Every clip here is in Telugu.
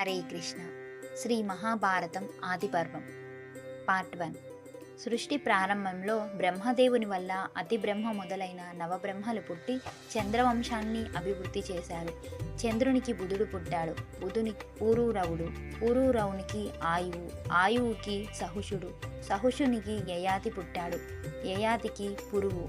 హరే కృష్ణ. శ్రీ మహాభారతం ఆదిపర్వం. Part one. సృష్టి ప్రారంభంలో బ్రహ్మదేవుని వల్ల అతి బ్రహ్మ మొదలైన నవబ్రహ్మలు పుట్టి చంద్రవంశాన్ని అభివృద్ధి చేశారు. చంద్రునికి బుధుడు పుట్టాడు. బుధుని పూరూరవుడు పూరూరవునికి ఆయువు. ఆయువుకి సహుషుడు. సహుషునికి యయాతి పుట్టాడు. యయాతికి పురువు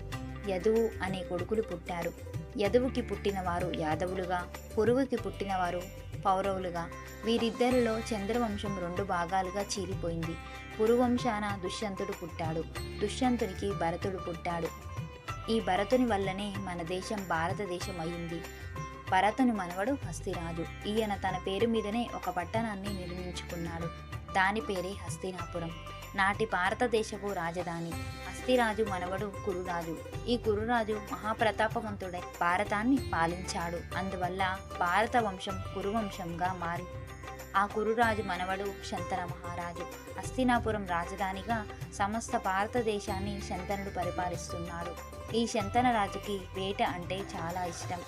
యదువు అనే కొడుకులు పుట్టారు. యదువుకి పుట్టినవారు యాదవులుగా పురువుకి పుట్టినవారు పౌరవులుగా. వీరిద్దరిలో చంద్రవంశం రెండు భాగాలుగా చీలిపోయింది. పురువంశాన దుష్యంతుడు పుట్టాడు. దుష్యంతునికి భరతుడు పుట్టాడు. ఈ భరతుని వల్లనే మన దేశం భారతదేశం అయింది భరతుని మనవడు హస్తిరాజు. ఈయన తన పేరు మీదనే ఒక పట్టణాన్ని నిర్మించుకున్నాడు. దాని పేరే హస్తినాపురం. నాటి భారతదేశపు రాజధాని. పృథ్వీరాజు మనవడు కురురాజు. ఈ కురురాజు మహాప్రతాపవంతుడై భారతాన్ని పాలించాడు. అందువల్ల భారత వంశం కురువంశంగా మారి ఆ కురురాజు మనవడు శంతన మహారాజు. హస్తినాపురం రాజధానిగా సమస్త భారతదేశాన్ని శంతనుడు పరిపాలిస్తున్నాడు. ఈ శంతన రాజుకి వేట అంటే చాలా ఇష్టం.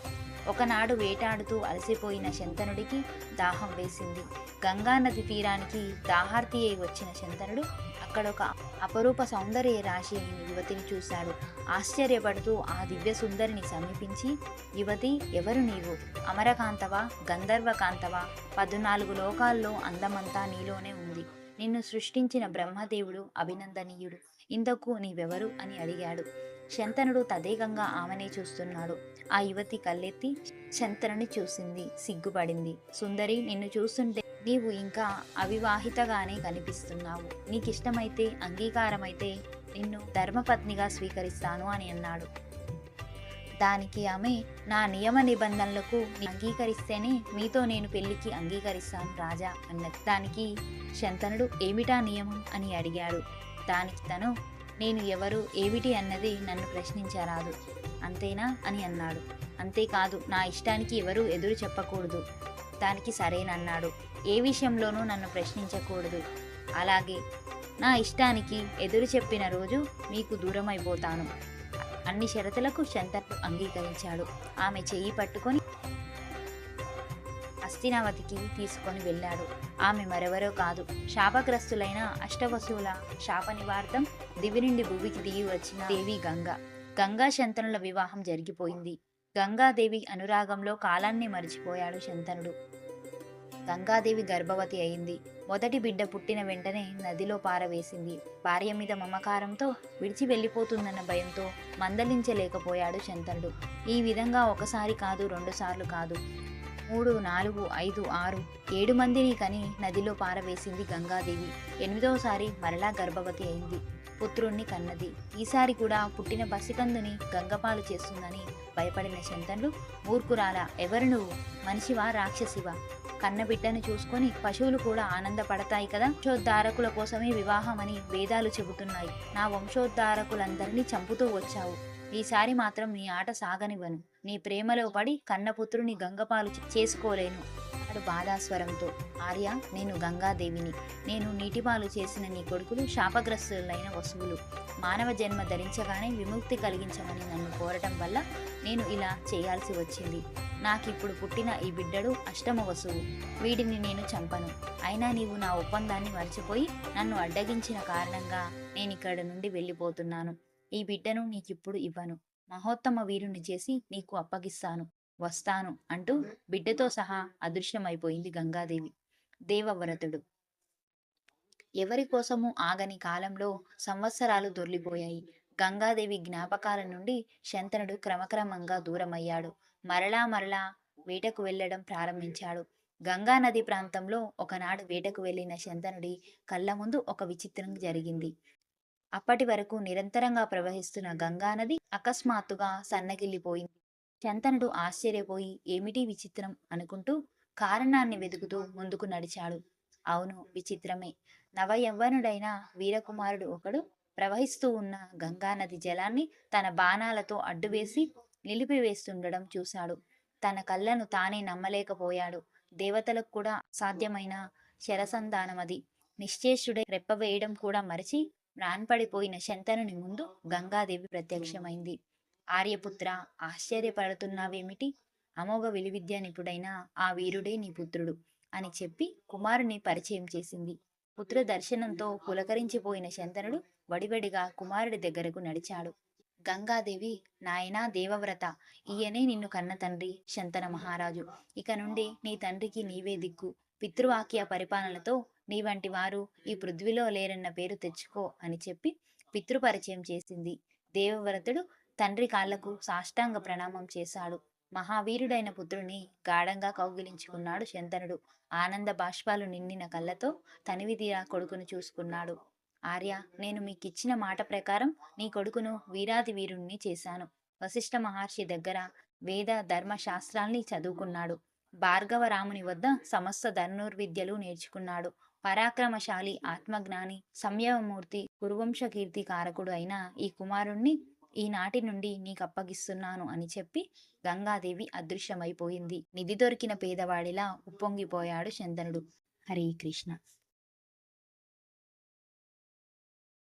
ఒకనాడు వేటాడుతూ అలసిపోయిన శంతనుడికి దాహం వేసింది. గంగా నది తీరానికి దాహార్తి అయి వచ్చిన శంతనుడు అక్కడ ఒక అపరూప సౌందర్య రాశి యువతిని చూశాడు. ఆశ్చర్యపడుతూ ఆ దివ్య సుందరిని సమీపించి యువతి ఎవరు నీవు? అమరకాంతవా? గంధర్వకాంతవా? పద్నాలుగు లోకాల్లో అందమంతా నీలోనే ఉంది. నిన్ను సృష్టించిన బ్రహ్మదేవుడు అభినందనీయుడు. ఇంతకు నీవెవరు? అని అడిగాడు. శంతనుడు తదేకంగా ఆమెనే చూస్తున్నాడు. ఆ యువతి కళ్ళెత్తి శంతనుని చూసింది సిగ్గుపడింది. సుందరి నిన్ను చూస్తుంటే నీవు ఇంకా అవివాహితగానే కనిపిస్తున్నావు. నీకిష్టమైతే అంగీకారమైతే నిన్ను ధర్మపత్నిగా స్వీకరిస్తాను అని అన్నాడు. దానికి ఆమె నా నియమ నిబంధనలకు అంగీకరిస్తేనే మీతో నేను పెళ్ళికి అంగీకరిస్తాను రాజా అన్నది. దానికి శంతనుడు ఏమిటా నియమం? అని అడిగాడు. దానికి తను నేను ఎవరు ఏమిటి అన్నది నన్ను ప్రశ్నించరాదు. అంతేనా అని అన్నాడు. అంతేకాదు నా ఇష్టానికి ఎవరు ఎదురు చెప్పకూడదు. దానికి సరేనన్నాడు. ఏ విషయంలోనూ నన్ను ప్రశ్నించకూడదు. అలాగే నా ఇష్టానికి ఎదురు చెప్పిన రోజు మీకు దూరమైపోతాను. అన్ని షరతులకు శంతను అంగీకరించాడు. ఆమె చెయ్యి పట్టుకొని అస్థినావతికి తీసుకొని వెళ్ళాడు. ఆమె మరెవరో కాదు. శాపగ్రస్తులైన అష్టవసువుల శాప నివార్థం దివి నుండి భూమికి దిగి వచ్చిన దేవి గంగ. గంగా శంతనుల వివాహం జరిగిపోయింది. గంగాదేవి అనురాగంలో కాలాన్ని మరిచిపోయాడు శంతనుడు. గంగాదేవి గర్భవతి అయింది. మొదటి బిడ్డ పుట్టిన వెంటనే నదిలో పారవేసింది. భార్య మీద మమకారంతో విడిచి వెళ్ళిపోతుందన్న భయంతో మందలించలేకపోయాడు శంతనుడు. ఈ విధంగా ఒకసారి కాదు రెండుసార్లు కాదు. మూడు నాలుగు ఐదు ఆరు ఏడు మందిని కని నదిలో పారవేసింది గంగాదేవి. ఎనిమిదోసారి మరలా గర్భవతి అయింది. పుత్రుణ్ణి కన్నది. ఈసారి కూడా పుట్టిన పసికందుని గంగపాలు చేస్తుందని భయపడిన శంతనుడు మూర్ఖురాల ఎవరు నువ్వు? మనిషివా రాక్షసివా? కన్న బిడ్డను చూసుకొని పశువులు కూడా ఆనందపడతాయి కదా? వంశోద్ధారకుల కోసమే వివాహం అని వేదాలు చెబుతున్నాయి. నా వంశోద్ధారకులందరినీ చంపుతూ వచ్చావు. ఈసారి మాత్రం నీ ఆట సాగనివ్వను. నీ ప్రేమలో పడి కన్నపుత్రుని గంగపాలు చేసుకోలేను. అన్నాడు బాధాస్వరంతో ఆర్య నేను గంగాదేవిని. నేను నీటిపాలు చేసిన నీ కొడుకులు శాపగ్రస్తులైన వసువులు. మానవ జన్మ ధరించగానే విముక్తి కలిగించమని నన్ను కోరటం వల్ల నేను ఇలా చేయాల్సి వచ్చింది. నాకిప్పుడు పుట్టిన ఈ బిడ్డడు అష్టమ వసువు. వీడిని నేను చంపను. అయినా నీవు నా ఒప్పందాన్ని మర్చిపోయి నన్ను అడ్డగించిన కారణంగా నేను ఇక్కడ నుండి వెళ్ళిపోతున్నాను. ఈ బిడ్డను నీకిప్పుడు ఇవ్వను. మహోత్తమ వీరుని చేసి నీకు అప్పగిస్తాను. వస్తాను అంటూ బిడ్డతో సహా అదృశ్యమైపోయింది గంగాదేవి. దేవవ్రతుడు. ఎవరి కోసము ఆగని కాలంలో సంవత్సరాలు దొర్లిపోయాయి. గంగాదేవి జ్ఞాపకాల నుండి శంతనుడు క్రమక్రమంగా దూరమయ్యాడు. మరలా మరలా వేటకు వెళ్ళడం ప్రారంభించాడు. గంగా నది ప్రాంతంలో ఒకనాడు వేటకు వెళ్ళిన శంతనుడి కళ్ళ ముందు ఒక విచిత్రం జరిగింది. అప్పటి వరకు నిరంతరంగా ప్రవహిస్తున్న గంగా నది అకస్మాత్తుగా సన్నగిల్లిపోయింది. శంతనుడు ఆశ్చర్యపోయి ఏమిటి విచిత్రం? అనుకుంటూ కారణాన్ని వెతుకుతూ ముందుకు నడిచాడు. అవును విచిత్రమే. నవయవ్వనుడైన వీరకుమారుడు ఒకడు ప్రవహిస్తూ ఉన్న గంగానది జలాన్ని తన బాణాలతో అడ్డువేసి నిలిపివేస్తుండడం చూశాడు. తన కళ్ళను తానే నమ్మలేకపోయాడు. దేవతలకు కూడా సాధ్యమైన శరసంధానమది. నిశ్చేషుడే రెప్పవేయడం కూడా మరచి రాన్పడిపోయిన శంతనుని ముందు గంగాదేవి ప్రత్యక్షమైంది. ఆర్యపుత్ర ఆశ్చర్యపడుతున్నావేమిటి? అమోఘ విలువిద్య నిపుడైన ఆ వీరుడే నీ పుత్రుడు అని చెప్పి కుమారుని పరిచయం చేసింది. పుత్ర దర్శనంతో పులకరించిపోయిన శంతనుడు వడివడిగా కుమారుడి దగ్గరకు నడిచాడు. గంగాదేవి నాయనా దేవవ్రత ఈయనే నిన్ను కన్న తండ్రి శంతన మహారాజు. ఇక నుండి నీ తండ్రికి నీవే దిక్కు. పితృవాక్య పరిపాలనతో నీ వంటి వారు ఈ పృథ్వీలో లేరన్న పేరు తెచ్చుకో అని చెప్పి పితృపరిచయం చేసింది. దేవవ్రతుడు తండ్రి కాళ్ళకు సాష్టాంగ ప్రణామం చేశాడు. మహావీరుడైన పుత్రుని గాఢంగా కౌగిలించుకున్నాడు శంతనుడు. ఆనంద బాష్పాలు నిండిన కళ్ళతో తనివి కొడుకును చూసుకున్నాడు. ఆర్య నేను మీకిచ్చిన మాట ప్రకారం నీ కొడుకును వీరాది వీరుణ్ణి చేశాను. వశిష్ఠ మహర్షి దగ్గర వేద ధర్మ శాస్త్రాల్ని చదువుకున్నాడు. భార్గవ రాముని వద్ద సమస్త ధనుర్విద్యలు నేర్చుకున్నాడు. పరాక్రమశాలి ఆత్మజ్ఞాని సంయమమూర్తి గురువంశ కీర్తి కారకుడు అయిన ఈ కుమారుణ్ణి ఈనాటి నుండి నీకు అప్పగిస్తున్నాను అని చెప్పి గంగాదేవి అదృశ్యమైపోయింది. నిధి దొరికిన పేదవాడిలా ఉప్పొంగిపోయాడు శంతనుడు హరే కృష్ణ.